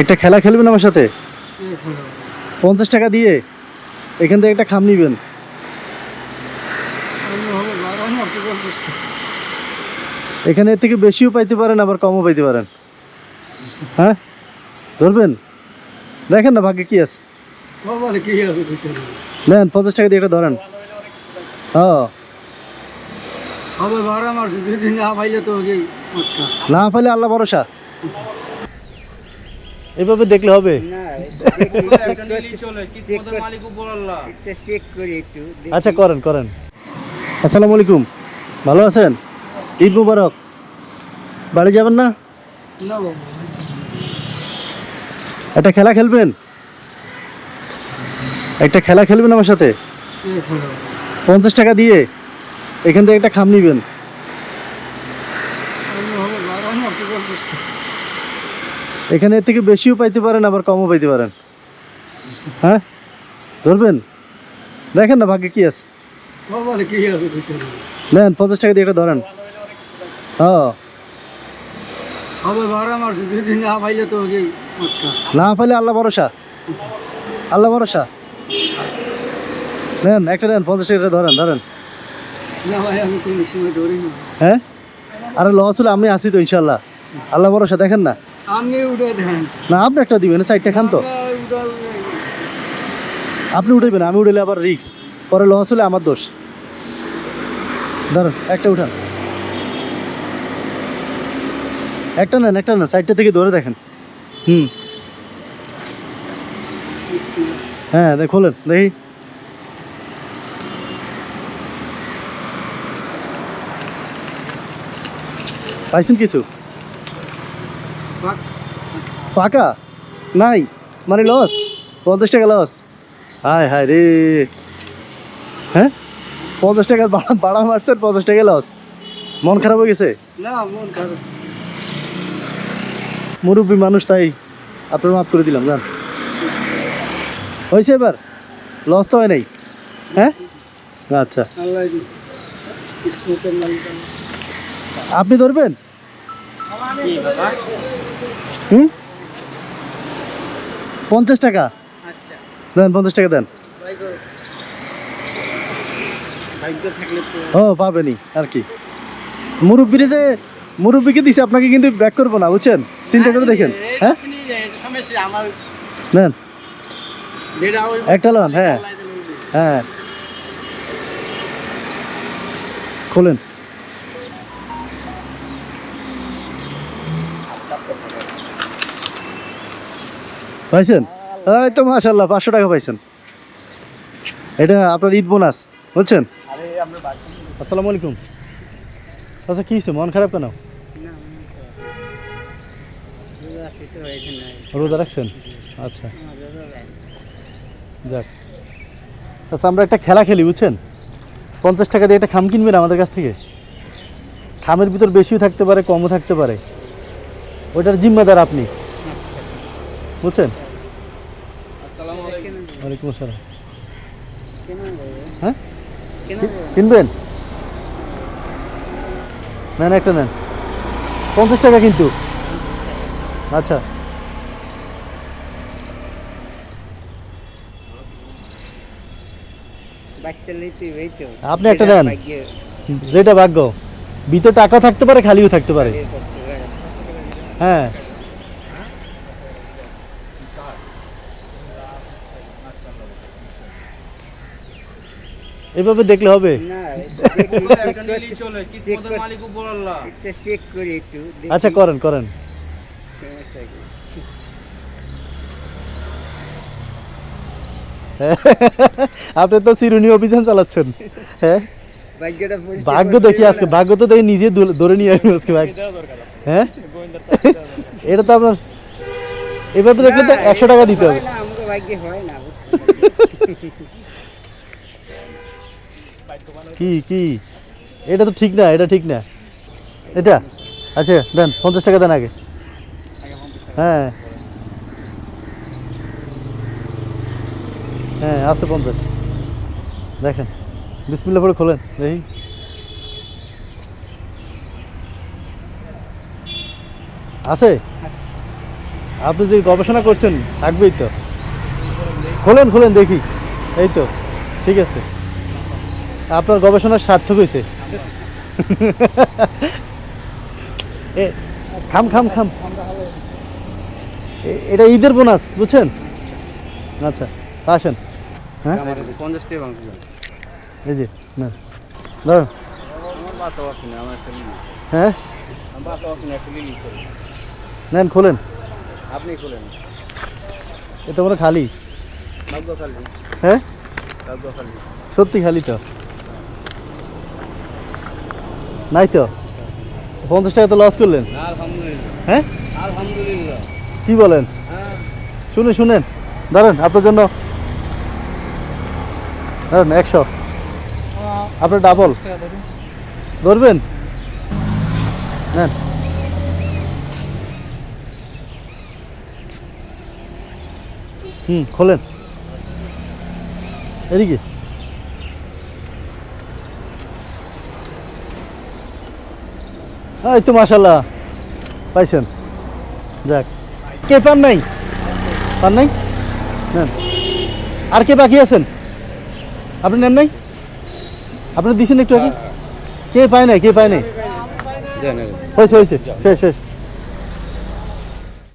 একটা খেলা খেলবেন আমার সাথে? পঞ্চাশ টাকা দিয়ে? এখান থেকে একটা খাম নিবেন। এখানে এর থেকে বেশিও পাইতে পারেন আবার কমও পাইতে পারেন। হ্যাঁ? ধরবেন? দেখেন না ভাগ্যে কি আছে। নেন পঞ্চাশ টাকা দিয়ে এটা ধরেন। ও এই পটকা। না পাইলে আল্লাহ ভরসা। এভাবে দেখলে হবে? চেক করি একটু আচ্ছা করেন করেন। আসসালামু আলাইকুম। ভালো আছেন? ঈদ মুবারক। বাড়ি যাবেন না? না একটা খেলা খেলবেন? একটা খেলা খেলবেন আমার সাথে? পঞ্চাশ টাকা দিয়ে? এখান থেকে একটা খাম নিবেন আমি হবে ভাড়া মারছি পঞ্চাশ টাকা এখানে এর থেকে বেশিও পাইতে পারেন আবার কমও পাইতে পারেন। হ্যাঁ? ধরবেন? দেখেন না ভাগ্যে কি আছে। নেন পঞ্চাশ টাকা দিয়ে এটা ধরেন। দিন না পাইলে আল্লাহ ভরসা। আল্লাহ ভরসা। নেন একটা নেন পঞ্চাশ টাকা ধরেন ধরেন। হ্যাঁ? আরে লস হলে আমি আসি তো ইনশাল্লাহ আল্লাহ ভরসা দেখেন না। আপনি উঠে দেন। না আপনি একটা দিবেন সাইডটা খান তো। আপনি উঠাইবেন আমি উঠাইলে আবার রিক্স পরে লস হলে আমার দোষ। ধরুন একটা উঠান। একটা নেন একটা নেন সাইডটা থেকে ধরে দেখেন। হুম। হ্যাঁ দেখ খোলেন দেখি। পাইছেন কিছু? পাক। পাকা নাই? মানে লস পঞ্চাশ টাকা লস হায় হায় রে। হ্যাঁ? পঞ্চাশ টাকা বাড়া বাড়া মারছেন পঞ্চাশ টাকা লস মন খারাপ হয়ে গেছে? না মন খারাপ। মুরব্বী মানুষ তাই আপনার মাফ করে দিলাম জান। হয়েছে এবার? লস তো হয় নাই? হ্যাঁ? আচ্ছা। আপনি ধরবেন? হুম? পঞ্চাশ টাকা? আচ্ছা। দেন পঞ্চাশ টাকা দেন। ও পাবেনি আর কি। মুরব্বিরে যে মুরব্বিকে দিছে আপনাকে কিন্তু ব্যাক করব না বুঝছেন? চিন্তা করে দেখেন হ্যাঁ? নেন। একটা লন হ্যাঁ। হ্যাঁ। খোলেন। পাইছেন? এই তো মাশাল্লাহ পাঁচশো টাকা পাইছেন। এটা আপনার ঈদ বোনাস, বুঝছেন? আসসালামু আলাইকুম। আচ্ছা কী হয়েছে? মন খারাপ কেন? রোজা রাখছেন? আচ্ছা। যাক। আচ্ছা আমরা একটা খেলা খেলি, বুঝছেন? পঞ্চাশ টাকা দিয়ে একটা খাম কিনবেন আমাদের কাছ থেকে। খামের ভিতর বেশিও থাকতে পারে, কমও থাকতে পারে। ওইটার জিম্মাদার আপনি। বুঝছেন ওয়ালাইকুম আসসালাম। হ্যাঁ? কিনবেন? নেন একটা নেন। পঞ্চাশ টাকা কিন্তু। আচ্ছা। আপনি একটা দেন। যেটা ভাগ্য। ভিতরে টাকা থাকতে পারে। খালিও থাকতে পারে। হ্যাঁ এভাবে দেখলে হবে না একটা নিলেই চলে কিসমতের মালিক উপর আল্লাহ একটা চেক করি দেখলে হবে? আচ্ছা করেন করেন। আপনি তো চিরুনি অভিযান চালাচ্ছেন। হ্যাঁ। ভাগ্য দেখি আজকে। ভাগ্য তো দেখি নিজে ধরে নিয়ে আসবে আজকে ভাগ্য। হ্যাঁ? এটা তো আপনার এভাবে দেখলে তো একশো টাকা দিতে হবে। হয় না, ভাগ্যে হয় না বুঝছ? কি কি? এটা তো ঠিক না, এটা ঠিক না। এটা? আচ্ছা দেন, পঞ্চাশ টাকা দেন আগে। হ্যাঁ। হ্যাঁ আছে পঞ্চাশ। দেখেন বিসমিল্লা করে খোলেন, দেখি। আছে? আপনি যে গবেষণা করছেন, থাকবেই তো। খোলেন খোলেন, দেখি। এই তো, ঠিক আছে। আপনার গবেষণার সার্থক হয়েছে এ খাম খাম খাম। এটা ঈদের বোনাস বুঝছেন? আচ্ছা আসেন। হ্যাঁ? এই যে না। ধরুন। হ্যাঁ? নেন খোলেন। আপনি খুলেন। এ তো খালি। হ্যাঁ? সত্যি খালি তো। নাই তো? পঞ্চাশ টাকা তো লস করলেন। হ্যাঁ? কি বলেন? হ্যাঁ। শুনে শুনেন। ধরেন আপনার জন্য ধরেন একশো। আপনার ডাবল ধরবেন? নেন। হুম খোলেন। এদিকে। এই তো মাসাল্লাহ পাইছেন। যাক। কে পান নাই? পান নাই? নেন। আর কে বাকি আছেন? আপনি নেন নাই? আপনি দিছেন একটু আগে? কে পায় নাই? কে পায় নাই। হয়েছে হয়েছে। শেষ শেষ।